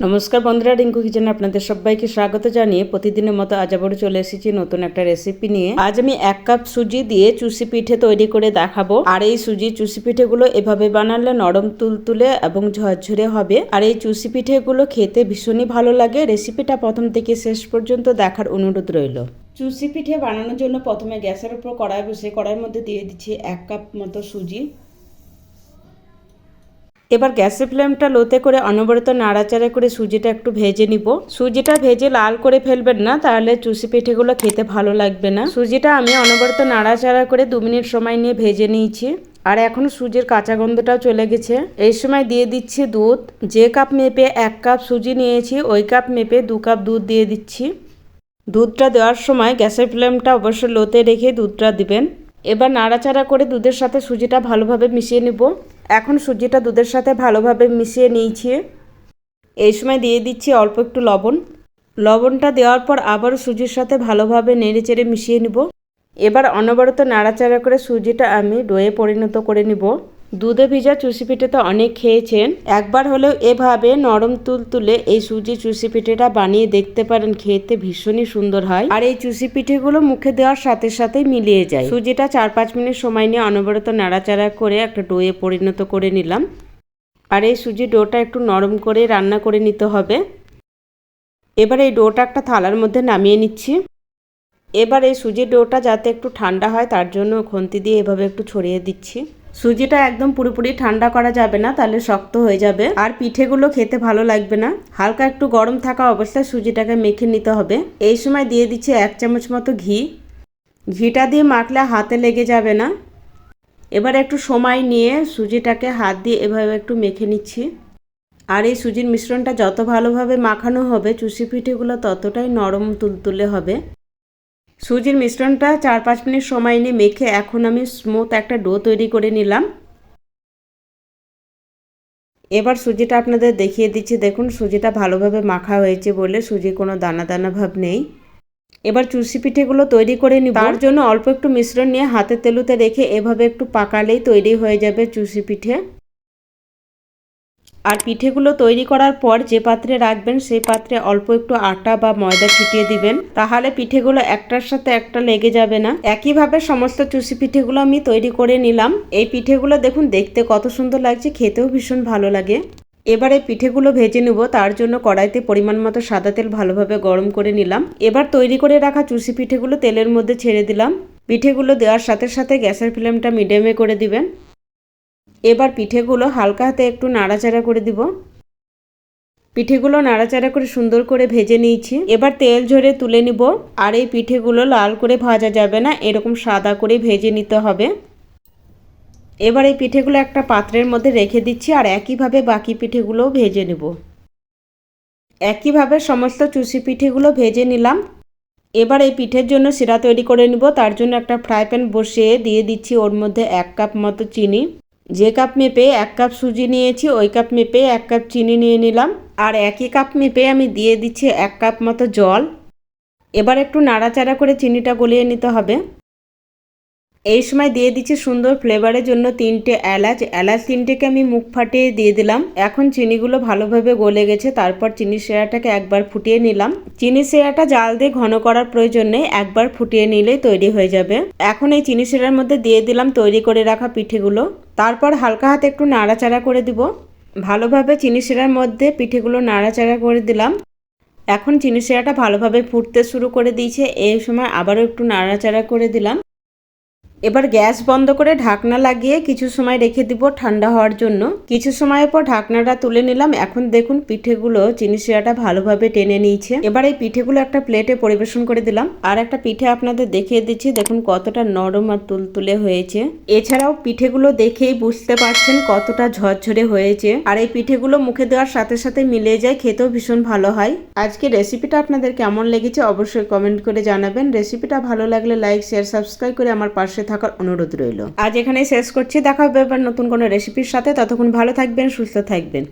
নমস্কার বন্ধুরা, রিঙ্কু কিচেনে আপনাদের সবাইকে স্বাগত জানিয়ে প্রতিদিনের মতো আজ আবারও চলে এসেছি নতুন একটা রেসিপি নিয়ে। আজ আমি এক কাপ সুজি দিয়ে চুষি পিঠে তৈরি করে দেখাবো। আর এই সুজি চুষি পিঠেগুলো এভাবে বানালে নরম তুলতুলে এবং ঝরঝরে হবে। আর এই চুষি পিঠেগুলো খেতে ভীষণই ভালো লাগে। রেসিপিটা প্রথম থেকে শেষ পর্যন্ত দেখার অনুরোধ রইল। চুষি পিঠে বানানোর জন্য প্রথমে গ্যাসের উপর কড়াই বসে কড়াইয়ের মধ্যে দিয়ে দিচ্ছি এক কাপ মতো সুজি। এবার গ্যাসের ফ্লেমটা লোতে করে অনবরত নাড়াচাড়া করে সুজিটা একটু ভেজে নিব। সুজিটা ভেজে লাল করে ফেলবেন না, তাহলে চুষি পিঠেগুলো খেতে ভালো লাগবে না। সুজিটা আমি অনবরত নাড়াচাড়া করে দু মিনিট সময় নিয়ে ভেজে নিয়েছি। আর এখন সুজির কাঁচা গন্ধটাও চলে গেছে। এই সময় দিয়ে দিচ্ছি দুধ। যে কাপ মেপে এক কাপ সুজি নিয়েছি, ওই কাপ মেপে দু কাপ দুধ দিয়ে দিচ্ছি। দুধটা দেওয়ার সময় গ্যাসের ফ্লেমটা অবশ্যই লোতে রেখে দুধটা দিবেন। এবার নাড়াচাড়া করে দুধের সাথে সুজিটা ভালোভাবে মিশিয়ে নিব। এখন সুজিটা দুধের সাথে ভালোভাবে মিশিয়ে নিয়েছি। এই সময় দিয়ে দিচ্ছি অল্প একটু লবণ। লবণটা দেওয়ার পর আবার সুজির সাথে ভালোভাবে নেড়ে চেড়ে মিশিয়ে নিব। এবার অনবরত নাড়াচাড়া করে সুজিটা আমি ডোয়ে পরিণত করে নিব। দুধে ভিজা চুষি পিঠে তো অনেক খেয়েছেন। একবার হলেও এভাবে নরম তুল তুলে এই সুজি চুষি পিঠেটা বানিয়ে দেখতে পারেন, খেতে ভীষণই সুন্দর হয়। আর এই চুষি পিঠেগুলো মুখে দেওয়ার সাথে সাথে মিলিয়ে যায়। সুজিটা চার পাঁচ মিনিট সময় নিয়ে অনবরত নাড়াচাড়া করে একটা ডোয়ে পরিণত করে নিলাম। আর এই সুজি ডোটা একটু নরম করে রান্না করে নিতে হবে। এবার এই ডোটা একটা থালার মধ্যে নামিয়ে নিচ্ছি। এবার এই সুজির ডোটা যাতে একটু ঠান্ডা হয়, তার জন্য খন্তি দিয়ে এভাবে একটু ছড়িয়ে দিচ্ছি। সুজিটা একদম পুরোপুরি ঠান্ডা করা যাবে না, তাহলে শক্ত হয়ে যাবে। আর পিঠেগুলো খেতে ভালো লাগবে না। হালকা একটু গরম থাকা অবস্থায় সুজিটাকে মেখে নিতে হবে। এই সময় দিয়ে দিচ্ছি এক চামচ মতো ঘি। ঘিটা দিয়ে মাখলে হাতে লেগে যাবে না। এবার একটু সময় নিয়ে সুজিটাকে হাত দিয়ে এভাবে একটু মেখে নিচ্ছি। আর এই সুজির মিশ্রণটা যত ভালোভাবে মাখানো হবে, চুষি পিঠেগুলো ততটাই নরম তুলতুলে হবে। সুজির মিশ্রণটা চার পাঁচ মিনিট সময় নিয়ে মেখে এখন আমি স্মুথ একটা ডো তৈরি করে নিলাম। এবার সুজিটা আপনাদের দেখিয়ে দিচ্ছি। দেখুন, সুজিটা ভালোভাবে মাখা হয়েছে বলে সুজি কোনো দানা দানা ভাব নেই। এবার চুষি পিঠেগুলো তৈরি করে নিব। তার জন্য অল্প একটু মিশ্রণ নিয়ে হাতে তেলুতে রেখে এভাবে একটু পাকালেই তৈরি হয়ে যাবে চুষি পিঠে। আর পিঠেগুলো তৈরি করার পর যে পাত্রে রাখবেন, সেই পাত্রে অল্প একটু আটা বা ময়দা ছিটিয়ে দিবেন। তাহলে পিঠেগুলো একটার সাথে একটা লেগে যাবে না। একইভাবে সমস্ত চুষি পিঠেগুলো আমি তৈরি করে নিলাম। এই পিঠেগুলো দেখুন, দেখতে কত সুন্দর লাগছে, খেতেও ভীষণ ভালো লাগে। এবারে পিঠেগুলো ভেজে নেব। তার জন্য কড়াইতে পরিমাণ মতো সাদা তেল ভালোভাবে গরম করে নিলাম। এবার তৈরি করে রাখা চুষি পিঠেগুলো তেলের মধ্যে ছেড়ে দিলাম। পিঠেগুলো দেওয়ার সাথে সাথে গ্যাসের ফ্লেমটা মিডিয়ামে করে দিবেন। এবার পিঠেগুলো হালকা হাতে একটু নাড়াচাড়া করে দিব। পিঠেগুলো নাড়াচাড়া করে সুন্দর করে ভেজে নিয়েছি। এবার তেল ঝরে তুলে নিব। আর এই পিঠেগুলো লাল করে ভাজা যাবে না, এরকম সাদা করে ভেজে নিতে হবে। এবার এই পিঠেগুলো একটা পাত্রের মধ্যে রেখে দিচ্ছি আর একইভাবে বাকি পিঠেগুলোও ভেজে নেব। একইভাবে সমস্ত চুষি পিঠেগুলো ভেজে নিলাম। এবার এই পিঠের জন্য শিরা তৈরি করে নিব। তার জন্য একটা ফ্রাই প্যান বসিয়ে দিয়ে দিচ্ছি ওর মধ্যে এক কাপ মতো চিনি। যে কাপ মেপে এক কাপ সুজি নিয়েছি, ওই কাপ মেপে এক কাপ চিনি নিয়ে নিলাম। আর একই কাপ মেপে আমি দিয়ে দিচ্ছি এক কাপ মতো জল। এবার একটু নাড়াচাড়া করে চিনিটা গলিয়ে নিতে হবে। এই সময় দিয়ে দিচ্ছি সুন্দর ফ্লেভারের জন্য তিনটে এলাচ। এলাচ তিনটেকে আমি মুখ ফাটিয়ে দিয়ে দিলাম। এখন চিনিগুলো ভালোভাবে গলে গেছে। তারপর চিনি সেরাটাকে একবার ফুটিয়ে নিলাম। চিনি সেরাটা জাল দিয়ে ঘন করার প্রয়োজন নেই। একবার ফুটিয়ে নিলেই তৈরি হয়ে যাবে। এখন এই চিনি সেরার মধ্যে দিয়ে দিলাম তৈরি করে রাখা পিঠেগুলো। তারপর হালকা হাতে একটু নাড়াচাড়া করে দিব। ভালোভাবে চিনি সেরার মধ্যে পিঠেগুলো নাড়াচাড়া করে দিলাম। এখন চিনি সেরাটা ভালোভাবে ফুটতে শুরু করে দিয়েছে। এই সময় আবারও একটু নাড়াচাড়া করে দিলাম। এবার গ্যাস বন্ধ করে ঢাকনা লাগিয়ে কিছু সময় রেখে দিব ঠান্ডা হওয়ার জন্য। কিছু সময়ের পর ঢাকনাটা তুলে নিলাম। এখন দেখুন পিঠেগুলো চিনি শিরাটা ভালোভাবে টেনে নিয়েছে। এবার এই পিঠেগুলো একটা প্লেটে পরিবেশন করে দিলাম। আর একটা পিঠে আপনাদের দেখিয়ে দিচ্ছি। দেখুন কতটা নরম আর তুলতুলে হয়েছে। এছাড়াও পিঠেগুলো দেখেই বুঝতে পারছেন কতটা ঝরঝরে হয়েছে। আর এই পিঠেগুলো মুখে দেওয়ার সাথে সাথে মিলে যায়, খেতেও ভীষণ ভালো হয়। আজকে রেসিপিটা আপনাদের কেমন লেগেছে অবশ্যই কমেন্ট করে জানাবেন। রেসিপিটা ভালো লাগলে লাইক, শেয়ার, সাবস্ক্রাইব করে আমার পাশে থাকার অনুরোধ রইল। আজ এখানেই শেষ করছি। দেখা হবে এবার নতুন কোনো রেসিপির সাথে। ততক্ষণ ভালো থাকবেন, সুস্থ থাকবেন।